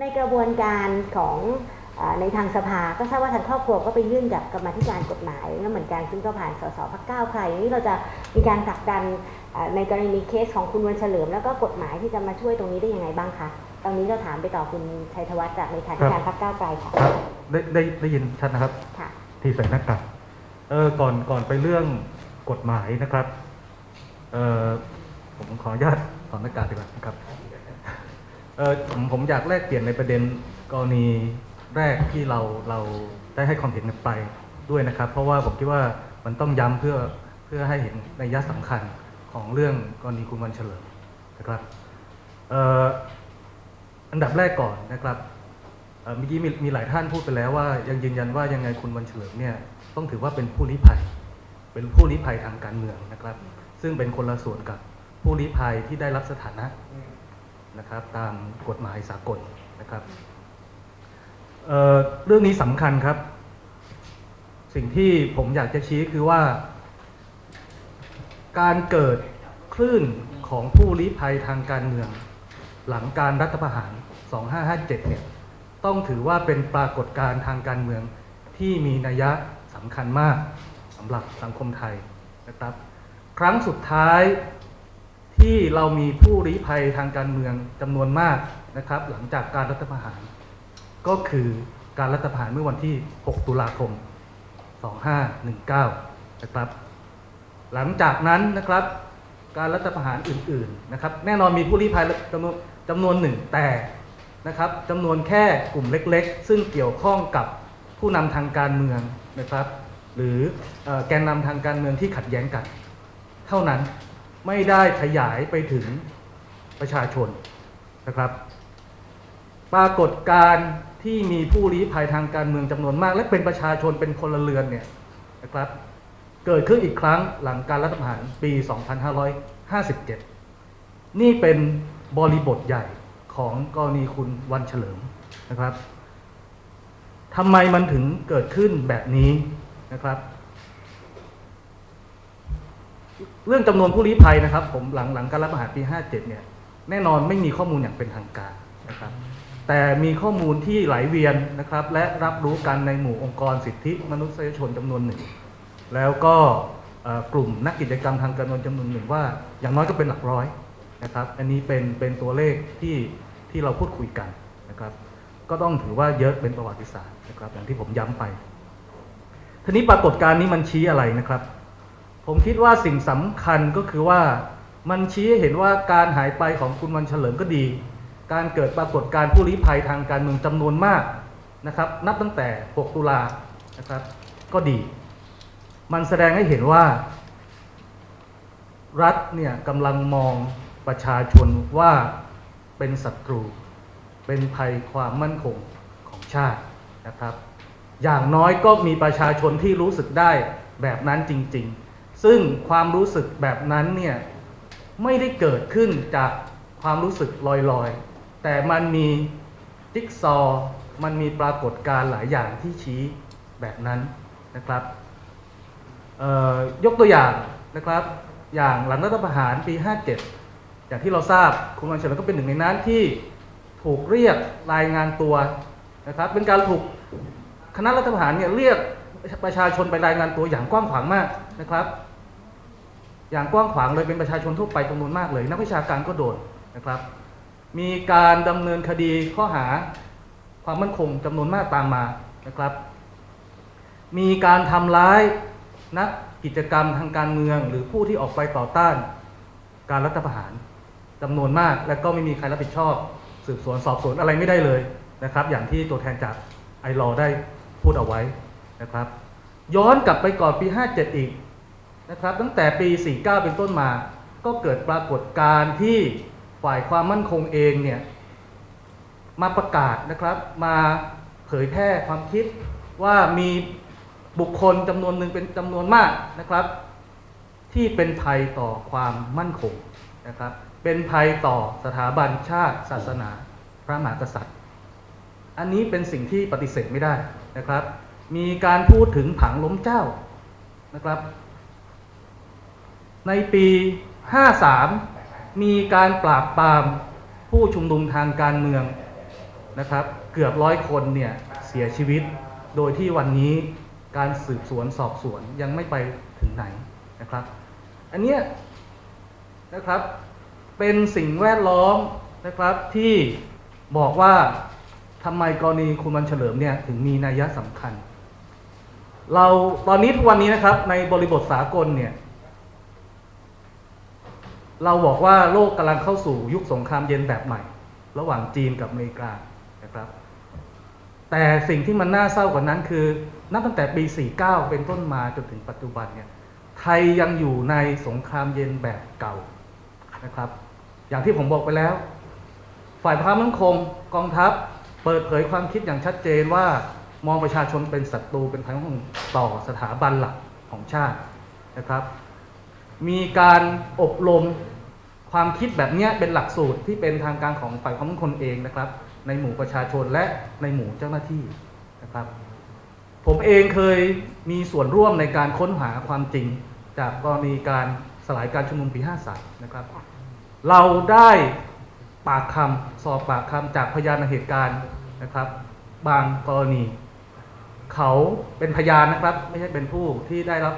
ในกระบวนการของเออในทางสภาก็ทราบว่าทางครอบครัวก็ไปยื่นกับกรรมาธิการกฎหมายแล้วเหมือนกันซึ่งก็ผ่านสสพักก้าวไกลนี่เราจะมีการผลักดันเอ่อในกรณีเคสของคุณวันเฉลิม แล้วก็กฎหมายที่จะมาช่วยตรงนี้ได้ยังไงบ้างคะตอนนี้เราถามไปต่อคุณชัยธวัฒน์จากในฐานะการพักก้าวไกลค่ะครับได้ได้ได้ยินชัดนะครับค่ะที่ใส่หน้ากากเออก่อนก่อนไปเรื่องกฎหมายนะครับเออผมขออนุญาตถอดหน้ากากดีกว่านะครับ เออผมผมอยากแลกเปลี่ยนในประเด็นกรณีแรกที่เราเราได้ให้ความเห็นกันไปด้วยนะครับ เพราะว่าผมคิดว่ามันต้องย้ำเพื่อเพื่อให้เห็นในยะสำคัญของเรื่องกรณีคุณวันเฉลิมนะครับเอ่ออันดับแรกก่อนนะครับเอ่อเมื่อกี้มีมีหลายท่านพูดไปแล้วว่า ยังยืนยันว่ายังไงคุณวันเฉลิมเนี่ยต้องถือว่าเป็นผู้ลี้ภัย เป็นผู้ลี้ภัยทางการเมืองนะครับ ซึ่งเป็นคนละส่วนกับผู้ลี้ภัยที่ได้รับสถานะ นะครับตามกฎหมายสากลนะครับเเรื่องนี้สำคัญครับ สิ่งที่ผมอยากจะชี้คือว่า การเกิดคลื่นของผู้ลี้ภัยทางการเมือง หลังการรัฐประหาร 2557 เนี่ยต้องถือว่าเป็นปรากฏการณ์ทางการเมืองที่มีนัยสำคัญมากสำหรับสังคมไทยนะครับ ครั้งสุดท้าย ที่เรามีผู้ลี้ภัยทางการเมืองจำนวนมากนะครับ หลังจากการรัฐประหาร ก็คือการรัฐประหารเมื่อวันที่ 6 ตุลาคม 2519 นะครับ หลังจากนั้นนะครับ การรัฐประหารอื่น ๆ นะครับ แน่นอนมีผู้ลี้ภัยจำนวนจำนวนหนึ่งแต่นะครับจำนวนแค่กลุ่มเล็ก ๆ ซึ่งเกี่ยวข้องกับผู้นำทางการเมืองนะครับ หรือเอ่อแกนนำทางการเมืองที่ขัดแย้งกัน เท่านั้น ไม่ได้ขยายไปถึงประชาชนนะครับ ปรากฏการที่มีผู้ลี้ภัยทางการเมืองจำนวนมาก และเป็นประชาชนเป็นพละเรือนเนี่ยนะครับ เกิดขึ้นอีกครั้งหลังการรัฐประหารปี 2557 นี่เป็นบริบทใหญ่ของกรณีคุณวันเฉลิมนะครับทำไมมันถึงเกิดขึ้นแบบนี้นะครับ เรื่องจำนวนผู้ลี้ภัยนะครับ ผมหลังหลังการรัฐประหารปี 57 เนี่ย แน่นอนไม่มีข้อมูลอย่างเป็นทางการนะครับ แต่มีข้อมูลที่ไหลเวียนนะครับ และรับรู้กันในหมู่องค์กรสิทธิมนุษยชนจำนวนหนึ่ง แล้วก็กลุ่มนักกิจกรรมทางการเมืองจำนวนหนึ่งว่า อย่างน้อยก็เป็นหลักร้อยนะครับ อันนี้เป็นเป็นตัวเลขที่ที่เราพูดคุยกันนะครับ ก็ต้องถือว่าเยอะเป็นประวัติศาสตร์นะครับ อย่างที่ผมย้ำไปทีนี้ปรากฏการณ์นี้มันชี้อะไรนะครับ ผมคิดว่าสิ่งสำคัญก็คือว่ามันชี้ให้เห็นว่าการหายไปของคุณวันเฉลิมก็ดี การเกิดปรากฏการณ์ผู้ลี้ภัยทางการเมืองจำนวนมากนะครับ นับตั้งแต่ 6 ตุลานะครับก็ดี มันแสดงให้เห็นว่า รัฐเนี่ยกำลังมองประชาชนว่าเป็นศัตรู เป็นภัยความมั่นคงของชาตินะครับ อย่างน้อยก็มีประชาชนที่รู้สึกได้แบบนั้นจริง ๆ ซึ่งความรู้สึกแบบนั้นเนี่ยไม่ได้เกิดขึ้นจากความรู้สึกลอยๆ แต่มันมีจิ๊กซอว์มันมีปรากฏการณ์หลายอย่างที่ชี้แบบนั้นนะครับยกตัวอย่างนะครับ อย่างหลังรัฐประหารปี 57 อย่างที่เราทราบคุณวันเฉลิมก็เป็นหนึ่งในนั้นที่ถูกเรียกรายงานตัวนะครับ เป็นการถูกคณะรัฐประหารเนี่ยเรียกประชาชนไปรายงานตัวอย่างกว้างขวางมากนะครับ อย่างกว้างขวางเลยเป็นประชาชนทั่วไปจำนวนมากเลย นักวิชาการก็โดนนะครับ มีการดำเนินคดีข้อหาความมั่นคงจำนวนมากตามมานะครับ มีการทำร้ายนักกิจกรรมทางการเมือง หรือผู้ที่ออกไปต่อต้าน การรัฐประหารจำนวนมาก และก็ไม่มีใครรับผิดชอบ สืบสวนสอบสวนอะไรไม่ได้เลยนะครับ อย่างที่ตัวแทนจากไอรอได้พูดเอาไว้นะครับ ย้อนกลับไปก่อนปี 57 อีก นะครับ ตั้งแต่ปี 49 เป็นต้นมา ก็เกิดปรากฏการณ์ที่ฝ่ายความมั่นคงเองเนี่ยมาประกาศนะครับ มาเผยแพร่ความคิดว่ามีบุคคลจำนวนหนึ่งเป็นจำนวนมากนะครับ ที่เป็นภัยต่อความมั่นคงนะครับ เป็นภัยต่อสถาบันชาติ ศาสนา พระมหากษัตริย์ อันนี้เป็นสิ่งที่ปฏิเสธไม่ได้นะครับ มีการพูดถึงผังล้มเจ้านะครับ ในปี 53 มีการปราบปรามผู้ชุมนุมทางการเมืองนะครับ เกือบร้อยคนเนี่ยเสียชีวิต โดยที่วันนี้การสืบสวนสอบสวนยังไม่ไปถึงไหนนะครับ อันเนี้ยนะครับเป็นสิ่งแวดล้อมนะครับที่บอกว่าทำไมกรณีคุณวันเฉลิมเนี่ยถึงมีนัยสำคัญ เราตอนนี้ทุกวันนี้นะครับในบริบทสากลเนี่ย เราบอกว่าโลกกำลังเข้าสู่ยุคสงครามเย็นแบบใหม่ ระหว่างจีนกับอเมริกานะครับ แต่สิ่งที่มันน่าเศร้ากว่านั้นคือ นับตั้งแต่ปี 49 เป็นต้นมาจนถึงปัจจุบันเนี่ยไทยยังอยู่ในสงครามเย็นแบบเก่านะครับ อย่างที่ผมบอกไปแล้ว ฝ่ายความมั่นคงกองทัพเปิดเผยความคิดอย่างชัดเจนว่ามองประชาชนเป็นศัตรูเป็นภัยของต่อสถาบันหลักของชาตินะครับ มีการอบรม ความคิดแบบนี้เป็นหลักสูตรที่เป็นทางการของฝ่ายความมั่นคงเองนะครับ ในหมู่ประชาชนและในหมู่เจ้าหน้าที่นะครับ ผมเองเคยมีส่วนร่วมในการค้นหาความจริง จากกรณีการสลายการชุมนุมปี 53 นะครับ เราได้ปากคำสอบปากคำจากพยานในเหตุการณ์นะครับ บางกรณี เขาเป็นพยานนะครับ ไม่ใช่เป็นผู้ที่ได้รับ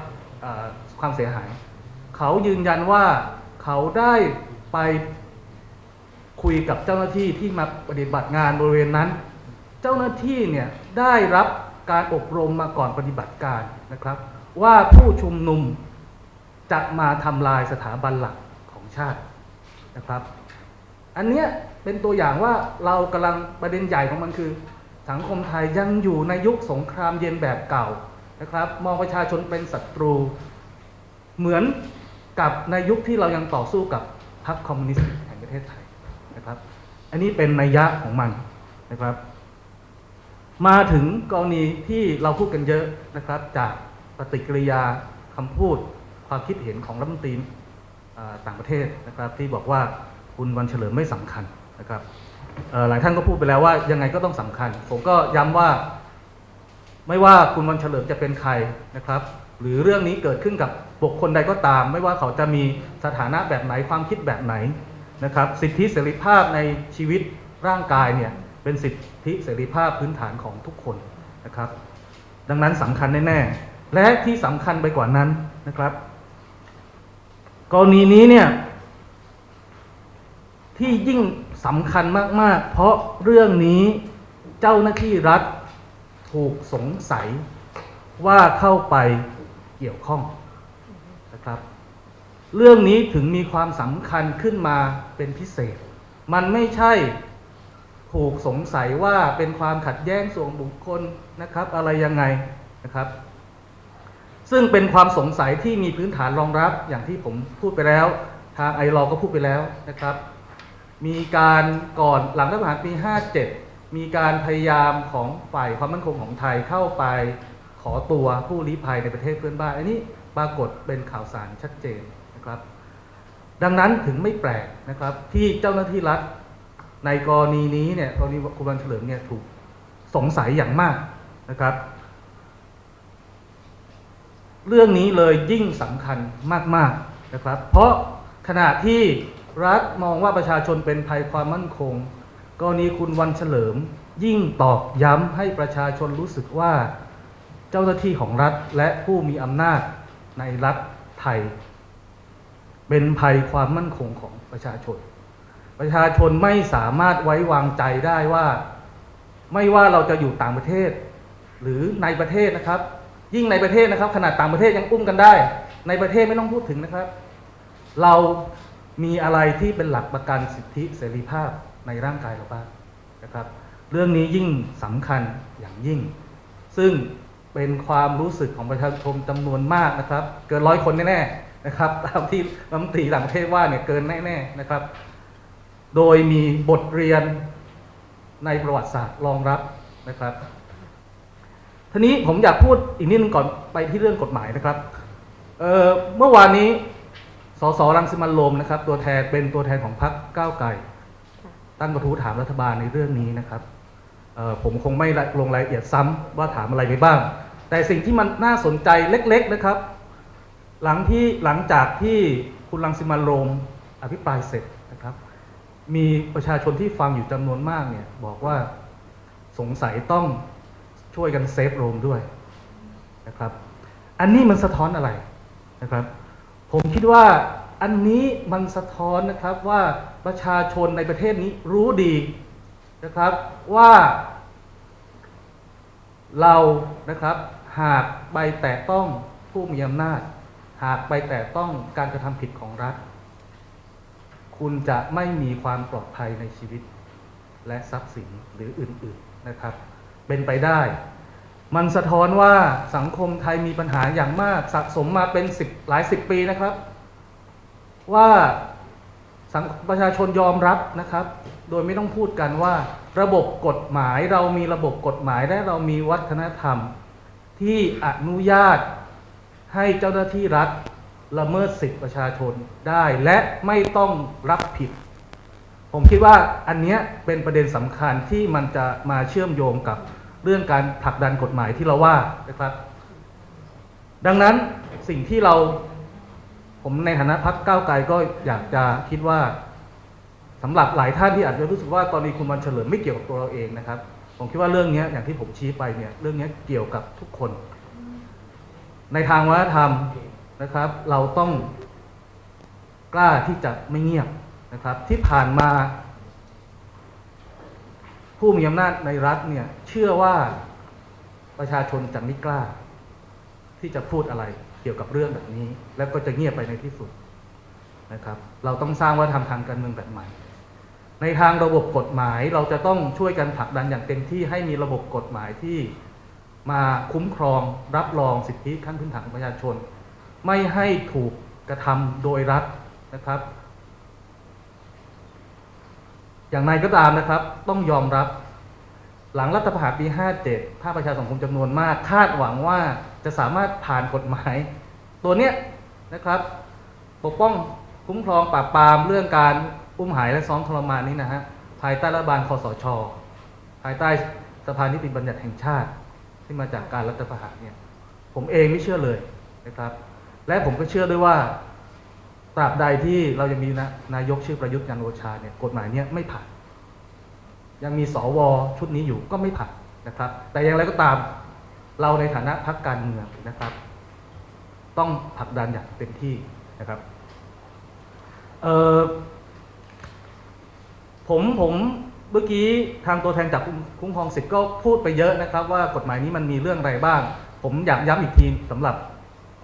ความเสียหาย เขายืนยันว่า เขาได้ไปคุยกับเจ้าหน้าที่ที่มาปฏิบัติงานบริเวณนั้น เจ้าหน้าที่เนี่ยได้รับการอบรมมาก่อนปฏิบัติการนะครับ ว่าผู้ชุมนุมจะมาทำลายสถาบันหลักของชาตินะครับ อันเนี้ยเป็นตัวอย่างว่าเรากำลังประเด็นใหญ่ของมันคือ สังคมไทยยังอยู่ในยุคสงครามเย็นแบบเก่านะครับ มองประชาชนเป็นศัตรู เหมือน กับในยุคที่เรายังต่อสู้กับพรรคคอมมิวนิสต์แห่งประเทศไทยนะครับ อันนี้เป็นนัยยะของมันนะครับ มาถึงกรณีที่เราพูดกันเยอะนะครับ จากปฏิกิริยาคำพูดความคิดเห็นของรัฐมนตรีต่างประเทศนะครับ ที่บอกว่าคุณวันเฉลิมไม่สำคัญนะครับหลายท่านก็พูดไปแล้วว่ายังไงก็ต้องสำคัญ ผมก็ย้ำว่าไม่ว่าคุณวันเฉลิมจะเป็นใครนะครับ หรือเรื่องนี้เกิดขึ้นกับ บุคคลใดก็ตาม ไม่ว่าเขาจะมีสถานะแบบไหนความคิดแบบไหนนะครับ สิทธิเสรีภาพในชีวิตร่างกายเนี่ยเป็นสิทธิเสรีภาพพื้นฐานของทุกคนนะครับ ดังนั้นสำคัญแน่ๆและที่สำคัญไปกว่านั้นนะครับ กรณีนี้เนี่ยที่ยิ่งสำคัญมาก ๆ เพราะเรื่องนี้เจ้าหน้าที่รัฐถูกสงสัยว่าเข้าไปเกี่ยวข้อง เรื่องนี้ถึงมีความสำคัญขึ้นมาเป็นพิเศษ มันไม่ใช่ถูกสงสัยว่าเป็นความขัดแย้งส่วนบุคคลนะครับ อะไรยังไงนะครับ ซึ่งเป็นความสงสัยที่มีพื้นฐานรองรับอย่างที่ผมพูดไปแล้ว ทางไอรอก็พูดไปแล้วนะครับ มีการก่อนหลังรัฐประหารปี 57 มีการพยายามของฝ่ายความมั่นคงของไทยเข้าไปขอตัวผู้ลี้ภัยในประเทศเพื่อนบ้าน อันนี้ปรากฏเป็นข่าวสารชัดเจน นะครับ ดังนั้นถึงไม่แปลกนะครับ ที่เจ้าหน้าที่รัฐในกรณีนี้เนี่ยกรณีคุณวันเฉลิมเนี่ยถูกสงสัยอย่างมากนะครับ เรื่องนี้เลยยิ่งสำคัญมากๆนะครับ เพราะขณะที่รัฐมองว่าประชาชนเป็นภัยความมั่นคง กรณีคุณวันเฉลิม ยิ่งตอกย้ำให้ประชาชนรู้สึกว่าเจ้าหน้าที่ของรัฐและผู้มีอำนาจในรัฐไทย เป็นภัยความมั่นคงของประชาชน ประชาชนไม่สามารถไว้วางใจได้ว่า ไม่ว่าเราจะอยู่ต่างประเทศ หรือในประเทศนะครับ ยิ่งในประเทศนะครับ ขนาดต่างประเทศยังอุ้มกันได้ ในประเทศไม่ต้องพูดถึงนะครับ เรามีอะไรที่เป็นหลักประกันสิทธิเสรีภาพในร่างกายเราบ้างนะครับ เรื่องนี้ยิ่งสำคัญอย่างยิ่ง ซึ่งเป็นความรู้สึกของประชาชนจำนวนมากนะครับ เกินร้อยคนแน่ๆ นะครับตามที่รัฐมนตรีต่างประเทศว่าเนี่ยเกินแน่ๆนะครับ โดยมีบทเรียนในประวัติศาสตร์รองรับนะครับทีนี้ผมอยากพูดอีกนิดนึงก่อนไปที่เรื่องกฎหมายนะครับเเมื่อวานนี้สสรังสิมันโรมนะครับ ตัวแทนเป็นตัวแทนของพรรคก้าวไกลตั้งกระทู้ถามรัฐบาลในเรื่องนี้นะครับผมคงไม่ลงรายละเอียดซ้ำว่าถามอะไรไปบ้าง แต่สิ่งที่มันน่าสนใจเล็ก ๆ นะครับ หลังที่หลังจากที่คุณรังสิมันโรมอภิปรายเสร็จนะครับ มีประชาชนที่ฟังอยู่จำนวนมากเนี่ยบอกว่าสงสัยต้องช่วยกันเซฟโรมด้วยนะครับ อันนี้มันสะท้อนอะไรนะครับ ผมคิดว่าอันนี้มันสะท้อนนะครับว่าประชาชนในประเทศนี้รู้ดีนะครับว่าเรานะครับหากไปแตะต้องผู้มีอำนาจ หากไปแตะต้องการกระทำผิดของรัฐ คุณจะไม่มีความปลอดภัยในชีวิต และทรัพย์สินหรืออื่นๆนะครับ เป็นไปได้ มันสะท้อนว่าสังคมไทยมีปัญหาอย่างมากสะสมมาเป็นสิบหลายสิบปีนะครับ ว่าสังประชาชนยอมรับนะครับ โดยไม่ต้องพูดกันว่า ระบบกฎหมายเรามีระบบกฎหมายและเรามีวัฒนธรรม ที่อนุญาต ให้เจ้าหน้าที่รัฐละเมิดสิทธิประชาชนได้และไม่ต้องรับผิด ผมคิดว่าอันนี้เป็นประเด็นสำคัญที่มันจะมาเชื่อมโยงกับเรื่องการผลักดันกฎหมายที่เราว่านะครับ ดังนั้นสิ่งที่เราผมในฐานะพักก้าวไกลก็อยากจะคิดว่าสำหรับหลายท่านที่อาจจะรู้สึกว่าตอนนี้คุณวันเฉลิมไม่เกี่ยวกับตัวเราเองนะครับ ผมคิดว่าเรื่องนี้อย่างที่ผมชี้ไปเนี่ยเรื่องนี้เกี่ยวกับทุกคน ในทางวัฒนธรรมนะครับ เราต้องกล้าที่จะไม่เงียบนะครับ ที่ผ่านมา ผู้มีอำนาจในรัฐเนี่ยเชื่อว่าประชาชนจะไม่กล้า ที่จะพูดอะไรเกี่ยวกับเรื่องแบบนี้ แล้วก็จะเงียบไปในที่สุดนะครับ เราต้องสร้างวัฒนธรรมทางการเมืองแบบใหม่ในทางระบบกฎหมายเราจะต้องช่วยกันผลักดันอย่างเต็มที่ให้มีระบบกฎหมายที่ มาคุ้มครองรับรองสิทธิขั้นพื้นฐานของประชาชน ไม่ให้ถูกกระทำโดยรัฐนะครับ อย่างไรก็ตามนะครับ ต้องยอมรับ หลังรัฐประหารปี 57 ภาคประชาสังคมจำนวนมาก คาดหวังว่าจะสามารถผ่านกฎหมาย ตัวเนี้ยนะครับ ปกป้องคุ้มครองปราบปรามเรื่องการอุ้มหายและซ้อมทรมานนี้นะฮะภายใต้รัฐบาลคอสช ภายใต้สภานิติบัญญัติแห่งชาติ ที่มาจากการรัฐประหารเนี่ย ผมเองไม่เชื่อเลยนะครับ และผมก็เชื่อด้วยว่าตราบใดที่เรายังมีนะนายกชื่อประยุทธ์จันโอชาเนี่ยกฎหมายเนี้ยไม่ผ่าน ยังมีสวชุดนี้อยู่ก็ไม่ผ่านนะครับ แต่อย่างไรก็ตามเราในฐานะพรรคการเมืองนะครับ ต้องผลักดันอย่างเต็มที่นะครับเออผมผม เมื่อกี้ทางตัวแทนจากคุ้มคุ้มครองสิทธิ์ก็พูดไปเยอะนะครับ ว่ากฎหมายนี้มันมีเรื่องอะไรบ้าง ผมอยากย้ำอีกทีสำหรับ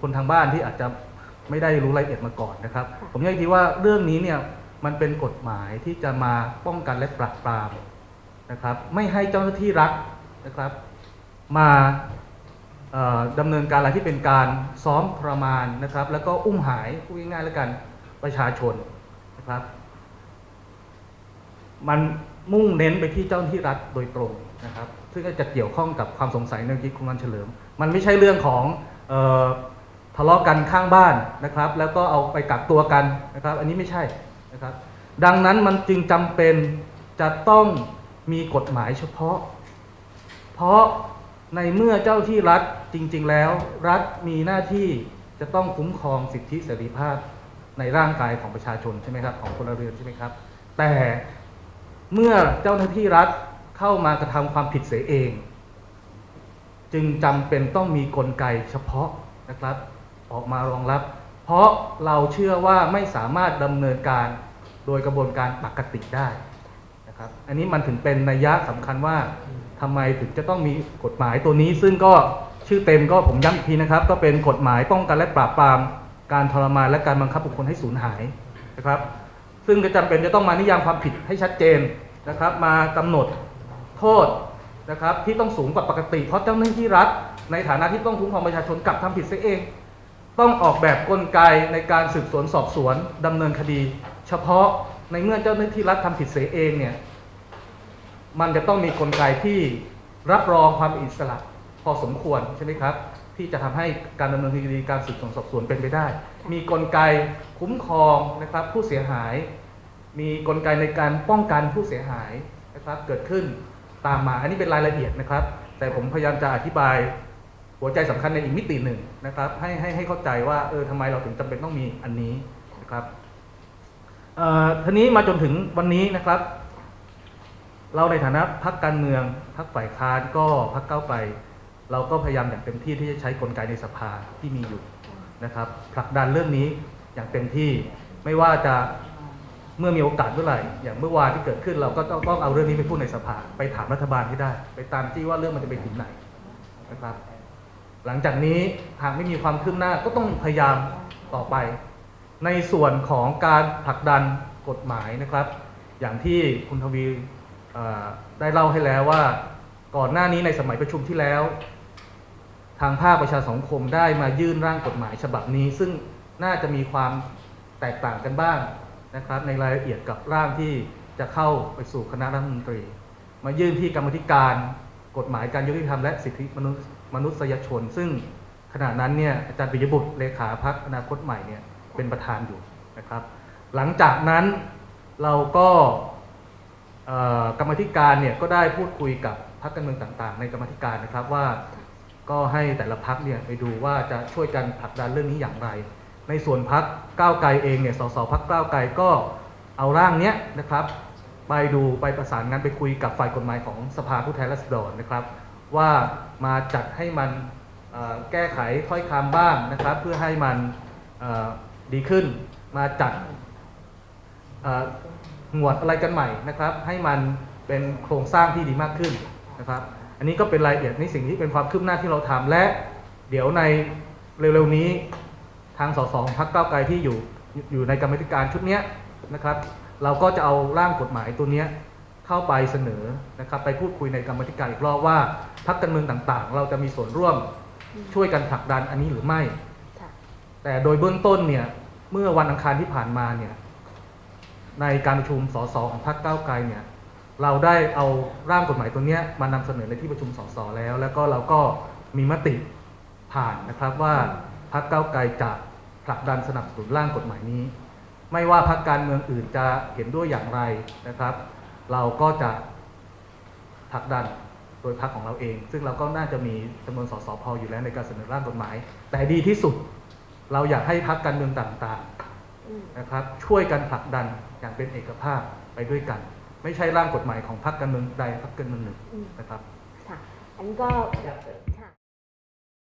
คนทางบ้านที่อาจจะไม่ได้รู้รายละเอียดมาก่อนนะครับ ผมอยากทีว่าเรื่องนี้เนี่ยมันเป็นกฎหมายที่จะมาป้องกันและปราบปรามนะครับ ไม่ให้เจ้าหน้าที่รัฐนะครับ มาเอ่อดำเนินการอะไรที่เป็นการซ้อมทรมานนะครับ แล้วก็อุ้มหายพูดง่ายๆแล้วกันประชาชนนะครับ มัน มุ่งเน้นไปที่เจ้าหน้าที่รัฐโดยตรงนะครับ ซึ่งก็จะเกี่ยวข้องกับความสงสัยในเมื่อกี้คุณวันเฉลิม มันไม่ใช่เรื่องของออทะเลาะกันข้างบ้านนะครับ แล้วก็เอาไปกักตัวกันนะครับ อันนี้ไม่ใช่นะครับ ดังนั้นมันจึงจำเป็นจะต้องมีกฎหมายเฉพาะ เพราะในเมื่อเจ้าที่รัฐจริง ๆ แล้ว รัฐมีหน้าที่จะต้องคุ้มครองสิทธิเสรีภาพในร่างกายของประชาชนใช่ไหมครับของพลเรือนใช่ไหมครับ แต่ เมื่อเจ้าหน้าที่รัฐเข้ามากระทำความผิดเสียเอง จึงจำเป็นต้องมีกลไกเฉพาะนะครับ ออกมารองรับ เพราะเราเชื่อว่าไม่สามารถดำเนินการโดยกระบวนการปกติได้นะครับ อันนี้มันถึงเป็นนัยยะสำคัญว่าทำไมถึงจะต้องมีกฎหมายตัวนี้ ซึ่งก็ชื่อเต็มก็ผมย้ำอีกทีนะครับ ก็เป็นกฎหมายป้องกันและปราบปรามการทรมานและการบังคับบุคคลให้สูญหายนะครับ ซึ่งก็จำเป็นจะต้องมานิยามความผิดให้ชัดเจนนะครับ มากำหนดโทษนะครับที่ต้องสูงกว่าปกติ เพราะเจ้าหน้าที่รัฐ ในฐานะที่ต้องคุ้มครองประชาชนกลับทำผิดเสียเอง ต้องออกแบบกลไกในการสืบสวนสอบสวนดำเนินคดี เฉพาะในเมื่อเจ้าหน้าที่รัฐทำผิดเสียเองเนี่ยมันจะต้องมีกลไกที่รับรองความอิสระพอสมควรใช่ไหมครับ ที่จะทำให้การดำเนินคดีการสืบสวนสอบสวนเป็นไปได้ มีกลไกคุ้มครองนะครับผู้เสียหาย มีกลไกในการป้องกันผู้เสียหายนะครับเกิดขึ้นตามมาอันนี้เป็นรายละเอียดนะครับ แต่ผมพยายามจะอธิบายหัวใจสำคัญในอีกมิติหนึ่งนะครับให้ให้ให้เข้าใจว่าเออทำไมเราถึงจำเป็นต้องมีอันนี้นะครับเอ่อทีนี้มาจนถึงวันนี้นะครับ เราในฐานะพักการเมืองพักฝ่ายค้านก็พักเก้าวไกล เราก็พยายามอย่างเต็มที่ที่จะใช้กลไกในสภาที่มีอยู่นะครับผลักดันเรื่องนี้อย่างเต็มที่ไม่ว่าจะเมื่อมีโอกาสเมื่อไหร่ อย่างเมื่อวานที่เกิดขึ้นเราก็ต้องต้องเอาเรื่องนี้ไปพูดในสภา ไปถามรัฐบาลให้ได้ ไปตามที่ว่าเรื่องมันจะไปถึงไหนนะครับ หลังจากนี้หากไม่มีความคืบหน้าก็ต้องพยายามต่อไป ในส่วนของการผลักดันกฎหมายนะครับ อย่างที่คุณทวีได้เล่าให้แล้วว่าก่อนหน้านี้ในสมัยประชุมที่แล้ว ทางภาคประชาสังคมได้มายื่นร่างกฎหมายฉบับนี้ ซึ่งน่าจะมีความแตกต่างกันบ้างนะครับ ในรายละเอียดกับร่างที่จะเข้าไปสู่คณะรัฐมนตรี มายื่นที่กรรมธิการกฎหมายการยุติธรรมและสิทธิมนุษยมนุษยชน ซึ่งขณะนั้นเนี่ยอาจารย์ปิยบุตรเลขาพักอนาคตใหม่เนี่ยเป็นประธานอยู่นะครับ หลังจากนั้นเราก็กรรมธิการเนี่ยก็ได้พูดคุยกับพรรคการเมืองต่างๆ ในกรรมธิการนะครับว่า ก็ให้แต่ละพักเนี่ยไปดูว่าจะช่วยกันผลักดันเรื่องนี้อย่างไร ในส่วนพักก้าวไกลเองเนี่ยสสพักก้าวไกลก็เอาร่างเนี้ยนะครับ ไปดูไปประสานงานไปคุยกับฝ่ายกฎหมายของสภาผู้แทนราษฎรนะครับ ว่ามาจัดให้มันแก้ไขถ้อยคำบ้างนะครับ เพื่อให้มันดีขึ้นมาจัดหมวดอะไรกันใหม่นะครับ ให้มันเป็นโครงสร้างที่ดีมากขึ้นนะครับ อันนี้ก็เป็นรายละเอียดในสิ่งที่เป็นความคืบหน้าที่เราทำและ เดี๋ยวในเร็วๆนี้ทางสสของพรรคก้าไกลที่อยู่อยู่ในกรรมธิการชุดนี้นะครับ เราก็จะเอาร่างกฎหมายตัวนี้เข้าไปเสนอนะครับไปพูดคุยในกรรมธิการอีกรอบว่าพรรคการเมืองต่างๆ เราจะมีส่วนร่วมช่วยกันผลักดันอันนี้หรือไม่ แต่โดยเบื้องต้นเนี่ยเมื่อวันอังคารที่ผ่านมาเนี่ยในการประชุมสสของพรรคก้าวไกลเนี่ย เราได้เอาร่างกฎหมายตัวนี้มานำเสนอในที่ประชุมสสแล้ว แล้วก็เราก็มีมติผ่านนะครับว่าพรรคก้าไกลจะผลักดันสนับสนุนร่างกฎหมายนี้ ไม่ว่าพรรคการเมืองอื่นจะเห็นด้วยอย่างไรนะครับ เราก็จะผลักดันโดยพรรคของเราเอง ซึ่งเราก็น่าจะมีจำนวนสสพออยู่แล้วในการเสนอร่างกฎหมาย แต่ดีที่สุดเราอยากให้พรรคการเมืองต่างๆนะครับ ช่วยกันผลักดันอย่างเป็นเอกภาพไปด้วยกัน ไม่ใช่ร่างกฎหมายของพรรคการเมืองใดพรรคการเมืองหนึ่งอืมนะครับ ค่ะ อันนี้ก็